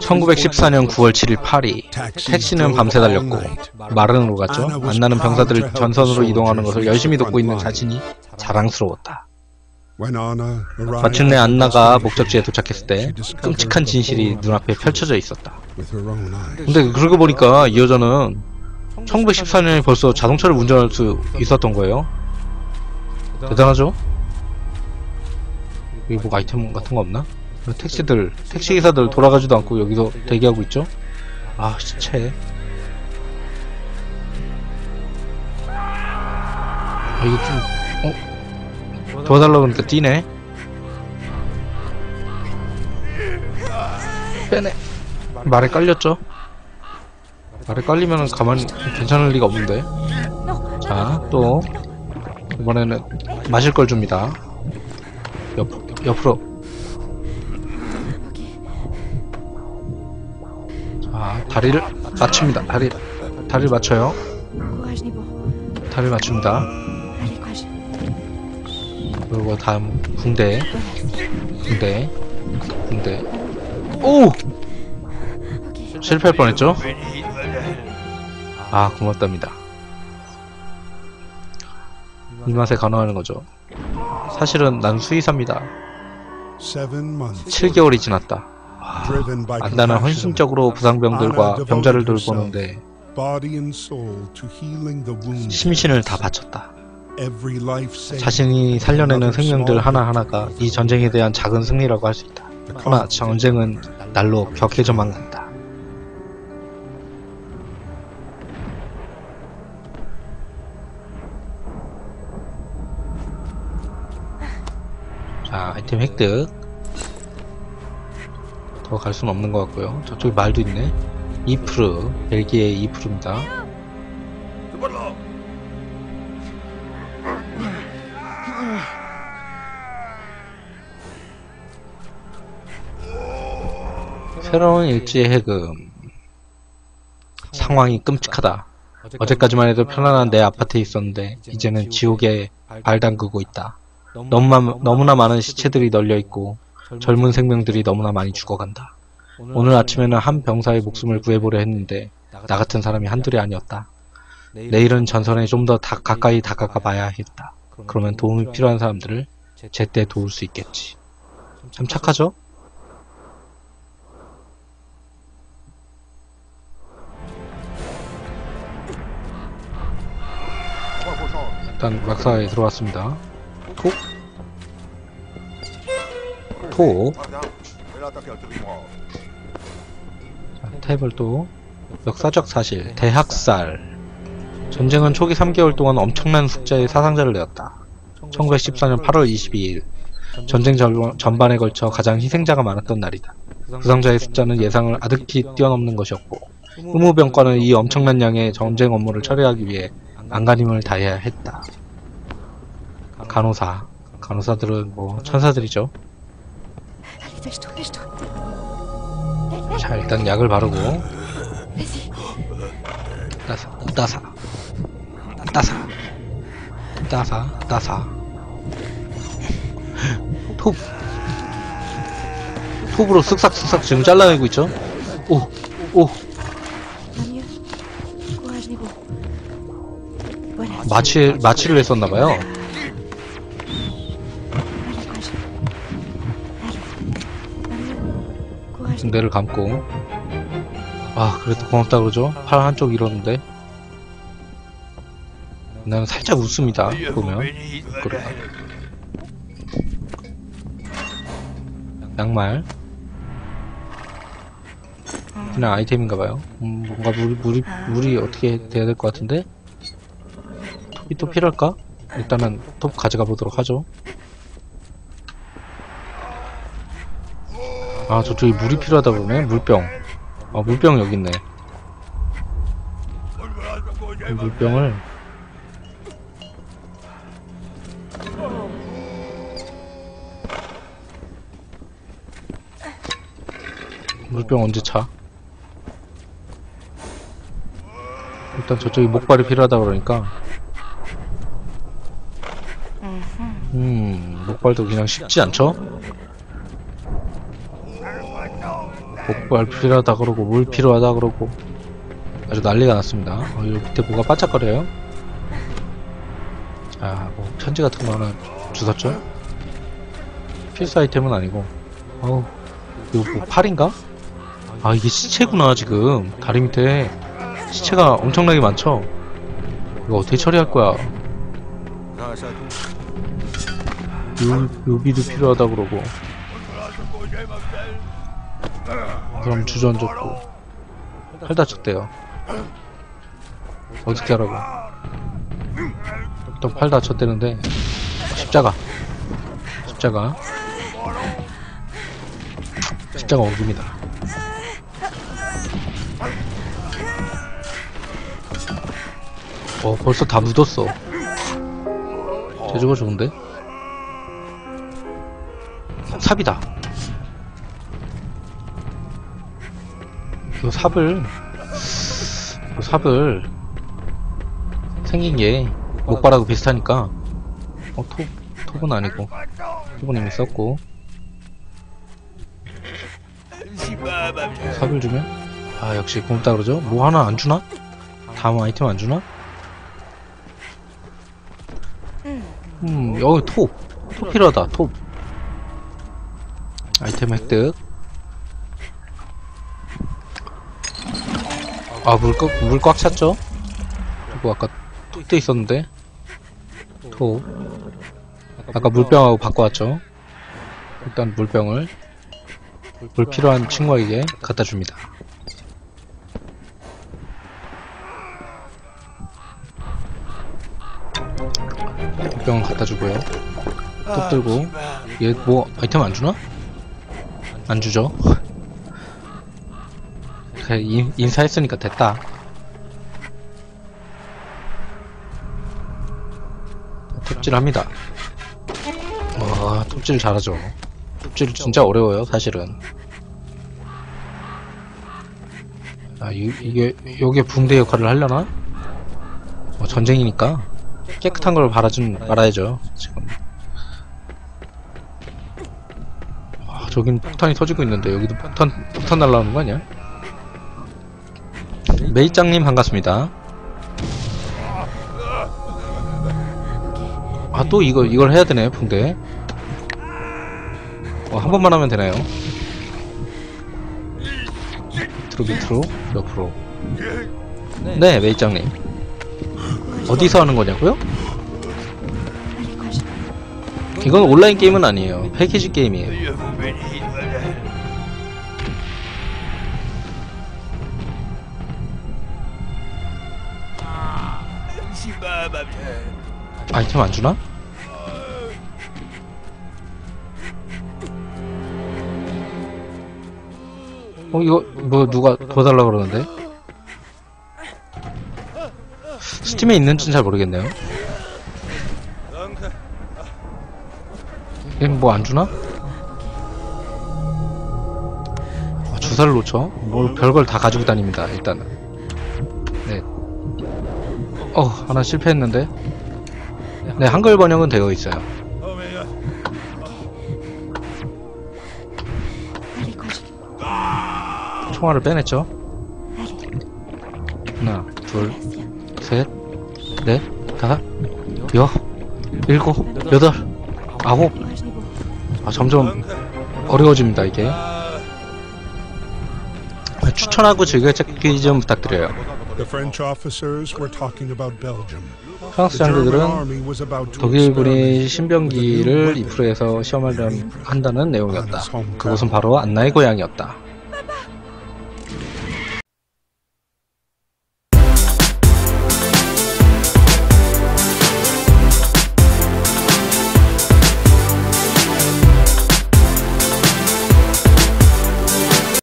1914년 9월 7일 파리 택시는 밤새 달렸고 마른으로 갔죠. 만나는 병사들을 전선으로 이동하는 것을 열심히 돕고 있는 자신이 자랑스러웠다. 마침내 안나가 목적지에 도착했을 때 끔찍한 진실이 눈앞에 펼쳐져 있었다. 근데 그러고 보니까 이 여자는 1914년에 벌써 자동차를 운전할 수 있었던 거예요. 대단하죠? 여기 뭐 아이템 같은 거 없나? 택시들, 택시기사들 돌아가지도 않고 여기서 대기하고 있죠? 아, 시체. 아, 이거 좀, 어? 도와달라고 그러니까 뛰네? 빼네. 말에 깔렸죠? 말에 깔리면 가만히 괜찮을 리가 없는데. 자, 또, 이번에는 마실 걸 줍니다. 옆, 옆으로. 다리를 맞춥니다. 다리, 다리를 맞춰요. 다리를 맞춥니다. 그리고 다음 붕대, 붕대, 붕대. 오! 실패할 뻔했죠? 아, 고맙답니다. 이 맛에 간호하는 거죠. 사실은 난 수의사입니다. 7개월이 지났다. 안나는 헌신적으로 부상병들과 병자를 돌보는데 심신을 다 바쳤다. 자신이 살려내는 생명들 하나하나가 이 전쟁에 대한 작은 승리라고 할 수 있다. 그러나 전쟁은 날로 격해져만 간다. 자, 아이템 획득. 더 갈 수는 없는 것 같고요. 저쪽에 말도 있네. 이프르, 벨기에의 이프르입니다. 새로운 일지의 해금. 상황이 끔찍하다. 어제까지만 해도 편안한 내 아파트에 있었는데 이제는 지옥에 발 담그고 있다. 너무나, 너무나 많은 시체들이 널려 있고 젊은 생명들이 너무나 많이 죽어간다. 오늘 아침에는 한 병사의 목숨을 구해보려 했는데 나 같은 사람이 한둘이 아니었다. 내일은 전선에 좀 더 가까이 다가가 봐야겠다. 그러면 도움이 필요한 사람들을 제때 도울 수 있겠지. 참 착하죠? 일단 막사에 들어왔습니다. 톡. 톡. 자, 탭을 또 역사적 사실 대학살 전쟁은 초기 3개월 동안 엄청난 숫자의 사상자를 내었다. 1914년 8월 22일 전쟁 전- 전반에 걸쳐 가장 희생자가 많았던 날이다. 부상자의 숫자는 예상을 아득히 뛰어넘는 것이었고 의무병과는 이 엄청난 양의 전쟁 업무를 처리하기 위해 안간힘을 다해야 했다. 간호사 간호사들은 뭐 천사들이죠. 자 일단 약을 바르고. 따사 따사 따사 따사 따사 톱 톱으로 쓱싹쓱싹 지금 잘라내고 있죠 오오 Nibo. Voilà. 마취 마취를 했었나봐요 등대를 감고. 아 그래도 고맙다 그러죠? 팔 한쪽 잃었는데. 나는 살짝 웃습니다 보면. 그래 양말. 그냥 아이템인가봐요. 음, 뭔가 물이, 물이, 물이 어떻게 돼야 될 것 같은데? 톱이 또 필요할까? 일단은 톱 가져가 보도록 하죠 아 저쪽에 물이 필요하다 그러네. 물병. 아 물병 여기 있네. 이 물병을. 물병 언제 차? 일단 저쪽에 목발이 필요하다 그러니까. 음 목발도 그냥 쉽지 않죠? 목발 필요하다 그러고 물 필요하다 그러고 아주 난리가 났습니다. 어, 여기 밑에 뭐가 반짝거려요? 아, 뭐 편지 같은 거 하나 주웠죠? 필수 아이템은 아니고. 어우, 이거 뭐 팔인가? 아, 이게 시체구나 지금 다리 밑에 시체가 엄청나게 많죠? 이거 어떻게 처리할 거야? 요, 요비도 필요하다 그러고. 그럼 주저앉았고. 팔 다쳤대요. 어떻게 하라고. 또팔 다쳤대는데. 십자가. 십자가. 십자가 옮깁니다. 어, 벌써 다 묻었어. 제주가 좋은데? 삽이다. 이 삽을, 이 삽을, 생긴 게, 목발하고 비슷하니까, 어, 톱, 톱은 아니고, 톱은 이미 썼고, 삽을 주면, 아, 역시 고맙다 그러죠? 뭐 하나 안 주나? 다음 아이템 안 주나? 음, 여기 톱. 톱 필요하다, 톱. 아이템 획득. 아, 물, 꽉, 물꽉 찼죠? 그리고 아까 톱도 있었는데. 톱. 아까 물병하고 바꿔왔죠? 일단 물병을 물 필요한 친구에게 갖다 줍니다. 물병을 갖다 주고요. 톱 들고 얘 뭐 아이템 안 주나? 안 주죠. 인, 인사했으니까 됐다. 톱질합니다. 와 톱질 잘하죠. 톱질 진짜 어려워요 사실은. 아 이, 이게 요게 붕대 역할을 하려나? 뭐 전쟁이니까 깨끗한 걸 바라준 말아야죠 지금. 아, 저긴 폭탄이 터지고 있는데 여기도 폭탄 폭탄 날라오는 거 아니야? 메이짱님 반갑습니다. 아 또 이거 이걸 해야 되네 붕대. 어, 한 번만 하면 되나요? 밑으로 밑으로 옆으로. 네 메이짱님 어디서 하는 거냐고요? 이건 온라인 게임은 아니에요. 패키지 게임이에요. 아이템 안 주나? 어 이거 뭐 누가 도와달라 그러는데? 스팀에 있는지는 잘 모르겠네요. 얘는 뭐안 주나? 아, 주사를 놓쳐? 뭘 별걸 다 가지고 다닙니다. 일단은. 네. 어 하나 실패했는데. 네 한글 번역은 되어 있어요. 총알을 빼냈죠. 하나, 둘, bien. 셋, 넷, 다섯, 여, 일곱, 여덟, 아홉. 아, 점점 어려워집니다, 이게. 아, 추천하고 즐겨찾기 좀 부탁드려요. The French officers were talking about Belgium. 프랑스 The German 장교들은 독일군이 신병기를 이프로에서 시험하려 한다는 내용이었다. 그곳은 바로 안나의 고향이었다.